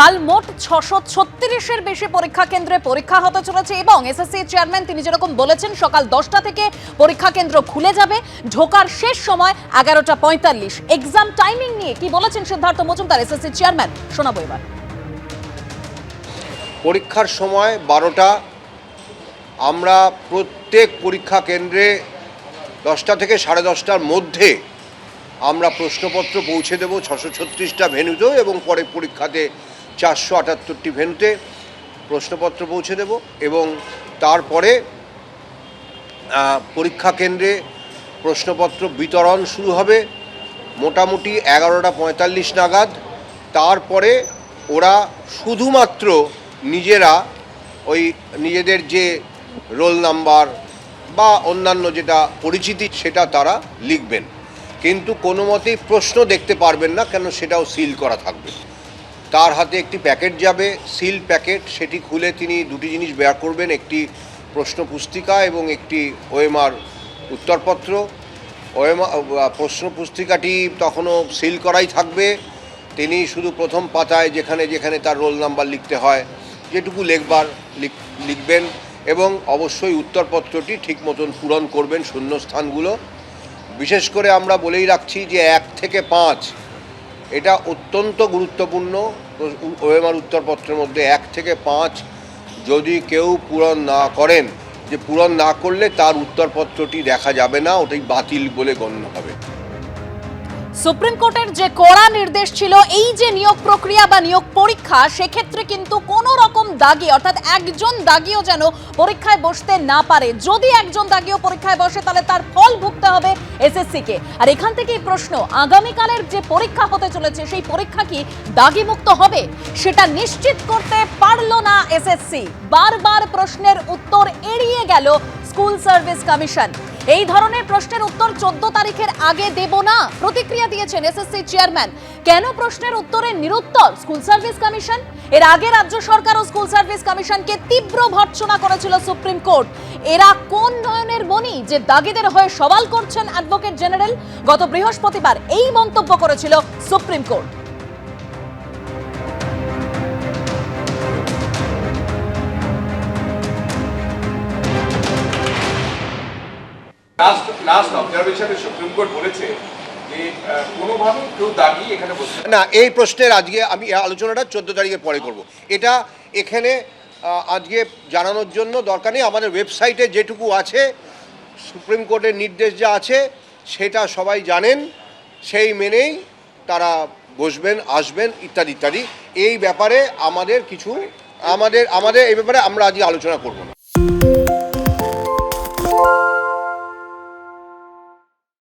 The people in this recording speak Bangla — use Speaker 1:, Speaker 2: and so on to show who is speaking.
Speaker 1: কাল মোট ছশো ছত্রিশের বেশি পরীক্ষা কেন্দ্রে পরীক্ষা হতে চলেছে এবং এসএসসি চেয়ারম্যান তিনি যেরকম বলেছেন, সকাল দশটা থেকে পরীক্ষা কেন্দ্র খুলে যাবে। ঢোকার শেষ সময় এগারোটা পঁয়তাল্লিশ। এক্সাম টাইমিং নিয়ে কি বলেছেন সিদ্ধার্থ মজুমদার, এসএসসি চেয়ারম্যান? শোনাবো এবার।
Speaker 2: পরীক্ষার সময় বারোটা। আমরা প্রত্যেক পরীক্ষা কেন্দ্রে দশটা থেকে সাড়ে দশটার মধ্যে আমরা প্রশ্নপত্র পৌঁছে দেব, ছশো ছত্রিশটা ভেন্যুতেও এবং পরে পরীক্ষাতে চারশো আটাত্তরটি ভেন্যুতে প্রশ্নপত্র পৌঁছে দেব এবং তারপরে পরীক্ষা কেন্দ্রে প্রশ্নপত্র বিতরণ শুরু হবে মোটামুটি এগারোটা পঁয়তাল্লিশ নাগাদ। তারপরে ওরা শুধুমাত্র নিজেরা ওই নিজেদের যে রোল নাম্বার বা অন্যান্য যেটা পরিচিতি সেটা তারা লিখবেন। কিন্তু কোনো মতেই প্রশ্ন দেখতে পারবেন না, কেন সেটাও সিল করা থাকবে। তার হাতে একটি প্যাকেট যাবে, সিল প্যাকেট, সেটি খুলে তিনি দুটি জিনিস বের করবেন, একটি প্রশ্ন পুস্তিকা এবং একটি ওএমআর উত্তরপত্র। ওএমআর প্রশ্ন পুস্তিকাটি তখনও সিল করাই থাকবে। তিনি শুধু প্রথম পাতায় যেখানে যেখানে তার রোল নাম্বার লিখতে হয়, যেটুকু লেখবার লিখ- লিখবেন এবং অবশ্যই উত্তরপত্রটি ঠিক মতন পূরণ করবেন শূন্যস্থানগুলো। বিশেষ করে আমরা বলেই রাখছি যে এক থেকে পাঁচ এটা অত্যন্ত গুরুত্বপূর্ণ। ওএমআর উত্তরপত্রের মধ্যে এক থেকে পাঁচ যদি কেউ পূরণ না করেন, যে পূরণ না করলে তার উত্তরপত্রটি দেখা যাবে না, ওটাই বাতিল বলে গণ্য হবে।
Speaker 1: সুপ্রিম কোর্টের যে কড়া নির্দেশ ছিল, এই যে নিয়োগ প্রক্রিয়া বা নিয়োগ পরীক্ষা, সেক্ষেত্রে কিন্তু কোনো রকম দাগি, অর্থাৎ একজন দাগিও যেন পরীক্ষায় বসতে না পারে। যদি একজন দাগিও পরীক্ষায় বসে, তাহলে তার ফল ভুগতে হবে এসএসসি কে আর এখান থেকেই প্রশ্ন, আগামীকালের যে পরীক্ষা হতে চলেছে, সেই পরীক্ষা কি দাগি মুক্ত হবে? সেটা নিশ্চিত করতে পারল না এসএসসি। বারবার প্রশ্নের উত্তর এড়িয়ে গেল স্কুল সার্ভিস কমিশন। এই ধরনের প্রশ্নের উত্তর চোদ্দ তারিখের আগে দেব না, প্রতিক্রিয়া দিয়েছেন এসএসসি চেয়ারম্যান কেন প্রশ্নের উত্তরে নিরুত্তর স্কুল সার্ভিস কমিশন এর আগে রাজ্য সরকার ও স্কুল সার্ভিস কমিশনকে তীব্র ভর্ৎসনা করেছিল সুপ্রিম কোর্ট। এরা কোন নয়নের মনি যে দাগিদের হয়ে সওয়াল করছেন অ্যাডভোকেট জেনারেল গত বৃহস্পতিবার এই মন্তব্য করেছিল সুপ্রিম কোর্ট।
Speaker 3: লাস্ট লাস্ট অবজারভেশনে সুপ্রিম কোর্ট বলেছে
Speaker 2: না। এই প্রশ্নের আজকে আমি আলোচনাটা চোদ্দ তারিখের পরে করব। এটা এখানে আজকে জানানোর জন্য দরকার নেই। আমাদের ওয়েবসাইটে যেটুকু আছে সুপ্রিম কোর্টের নির্দেশ যা আছে, সেটা সবাই জানেন, সেই মেনেই তারা বসবেন, আসবেন, ইত্যাদি ইত্যাদি। এই ব্যাপারে আমাদের কিছু, আমাদের আমাদের এই ব্যাপারে আমরা আজকে আলোচনা করব না।